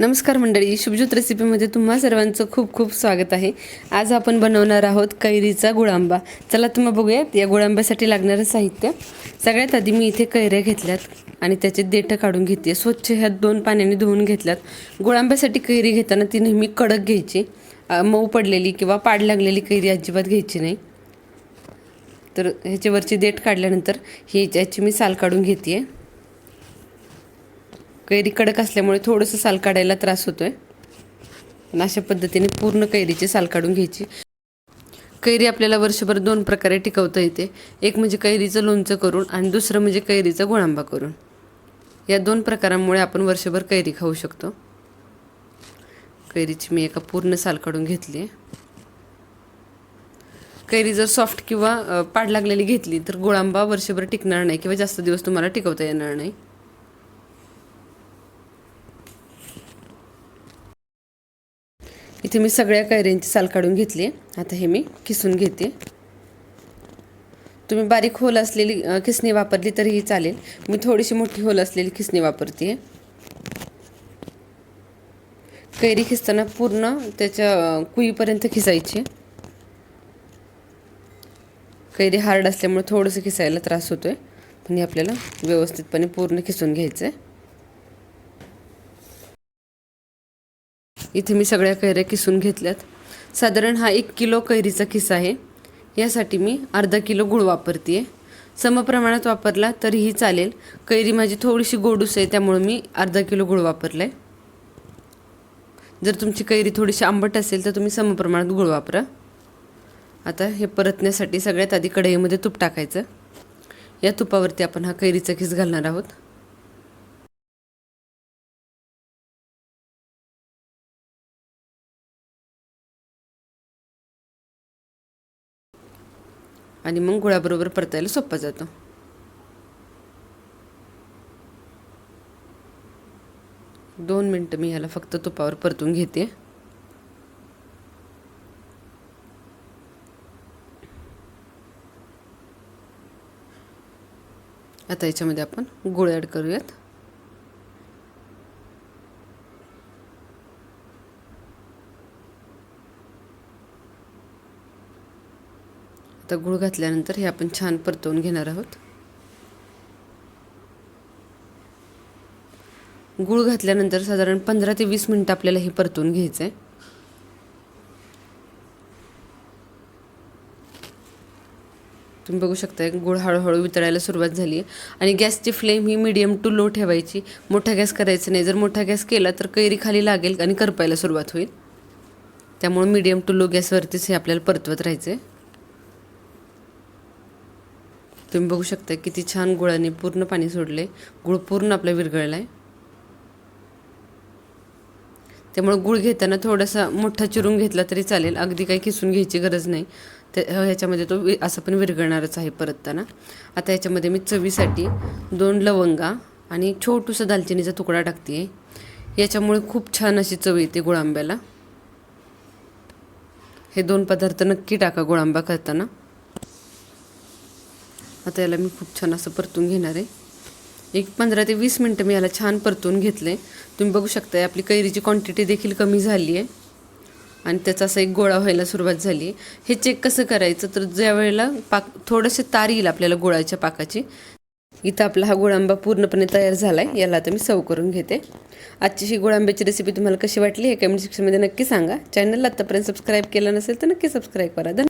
नमस्कार मंडळी शुभज्योत रेसिपीमध्ये तुम्हा सर्वांचं खूप खूप स्वागत आहे. आज आपण बनवणार आहोत कैरीचा गुळांबा. चला तुम्ही बघूयात या गुळांब्यासाठी लागणारं साहित्य. सगळ्यात आधी मी इथे कैऱ्या घेतल्यात आणि त्याचे देठं काढून घेते. स्वच्छ ह्या दोन पाण्याने धुवून घेतल्यात. गुळांब्यासाठी कैरी घेताना ती नेहमी कडक घ्यायची. मऊ पडलेली किंवा पाड लागलेली कैरी अजिबात घ्यायची नाही. तर ह्याच्यावरची देठ काढल्यानंतर ही याची मी साल काढून घेते आहे कैरी कडक असल्यामुळे थोडंसं साल काढायला त्रास होतोय. पण अशा पद्धतीने पूर्ण कैरीची साल काढून घ्यायची. कैरी आपल्याला वर्षभर दोन प्रकारे टिकवता येते. एक म्हणजे कैरीचं लोणचं करून आणि दुसरं म्हणजे कैरीचा गोळांबा करून. या दोन प्रकारांमुळे आपण वर्षभर कैरी खाऊ शकतो. कैरीची मी एका पूर्ण साल काढून घेतली आहे. कैरी जर सॉफ्ट किंवा पाड लागलेली घेतली तर गोळांबा वर्षभर टिकणार नाही किंवा जास्त दिवस तुम्हाला टिकवता येणार नाही. इथे मी सगळ्या कैऱ्यांची साल काढून घेतली. आहे आता हे मी किसून घेते. तुम्ही बारीक होल असलेली खिसणी वापरली तरीही चालेल. मी थोडीशी मोठी होल असलेली खिसणी वापरते. कैरी खिसताना पूर्ण त्याच्या कुईपर्यंत खिसायची. कैरी हार्ड असल्यामुळे थोडंसं खिसायला त्रास होतोय. पण हे आपल्याला व्यवस्थितपणे पूर्ण खिसून घ्यायचं आहे इथे मी सगळ्या कैऱ्या किसून घेतल्यात. साधारण हा एक किलो कैरीचा किस्सा आहे. यासाठी मी अर्धा किलो गुळ वापरते समप्रमाणात वापरला तरीही चालेल. कैरी माझी थोडीशी गोडूस आहे त्यामुळे मी अर्धा किलो गुळ वापरला आहे जर तुमची कैरी थोडीशी आंबट असेल तर तुम्ही समप्रमाणात गुळ वापरा. आता हे परतण्यासाठी सगळ्यात आधी कढईमध्ये तूप टाकायचं. या तुपावरती आपण हा कैरीचा खिस घालणार आहोत. आणि मग गुळाबरोबर परतायला सोपा जातं. दोन मिनटं मी ह्याला फक्त तुपावर परतून घेते. आता याच्यामध्ये आपण गुळ ॲड करूयात. आता गुळ घातल्यानंतर हे आपण छान परतवून घेणार आहोत. गुळ घातल्यानंतर साधारण पंधरा ते वीस मिनटं आपल्याला हे परतवून घ्यायचं आहे तुम्ही बघू शकता गुळ हळूहळू वितळायला सुरुवात झाली आहे. आणि गॅसची फ्लेम ही मिडियम टू लो ठेवायची. मोठा गॅस करायचा नाही. जर मोठा गॅस केला तर कैरी खाली लागेल आणि करपायला सुरुवात होईल. त्यामुळे मिडियम टू लो गॅसवरतीच हे आपल्याला परतवत राहायचं आहे तुम्ही बघू शकता किती छान गुळाने पूर्ण पाणी सोडले. गुळ पूर्ण आपला विरघळला आहे त्यामुळे गुळ घेताना थोडासा मोठा चिरून घेतला तरी चालेल. अगदी काही किसून घ्यायची गरज नाही. ते ह्याच्यामध्ये तो वि असं पण विरघळणारच आहे परतताना. आता याच्यामध्ये मी चवीसाठी दोन लवंगा आणि छोटूसा दालचिनीचा तुकडा टाकते. याच्यामुळे खूप छान अशी चव येते गुळांब्याला. हे दोन पदार्थ नक्की टाका गुळांबा करताना. आता याला मी खूप छान असं परतून घेणार आहे. एक पंधरा ते वीस मिनटं मी याला छान परतून घेतलं आहे तुम्ही बघू शकता आपली कैरीची क्वांटिटी देखील कमी झाली आहे आणि त्याचा असा एक गोळा व्हायला सुरुवात झाली आहे हे चेक कसं करायचं? तर ज्या वेळेला पाक थोडंसे तार येईल आपल्याला गुळाच्या पाकाची. इथं आपला हा गुळांबा पूर्णपणे तयार झाला आहे याला आता मी सर्व करून घेते. आजची ही गुळांब्याची रेसिपी तुम्हाला कशी वाटली हे कमेंट सेक्शनमध्ये नक्की सांगा. चॅनलला आत्तापर्यंत सबस्क्राईब केलं नसेल तर नक्की सबस्क्राईब करा. धन्यवाद.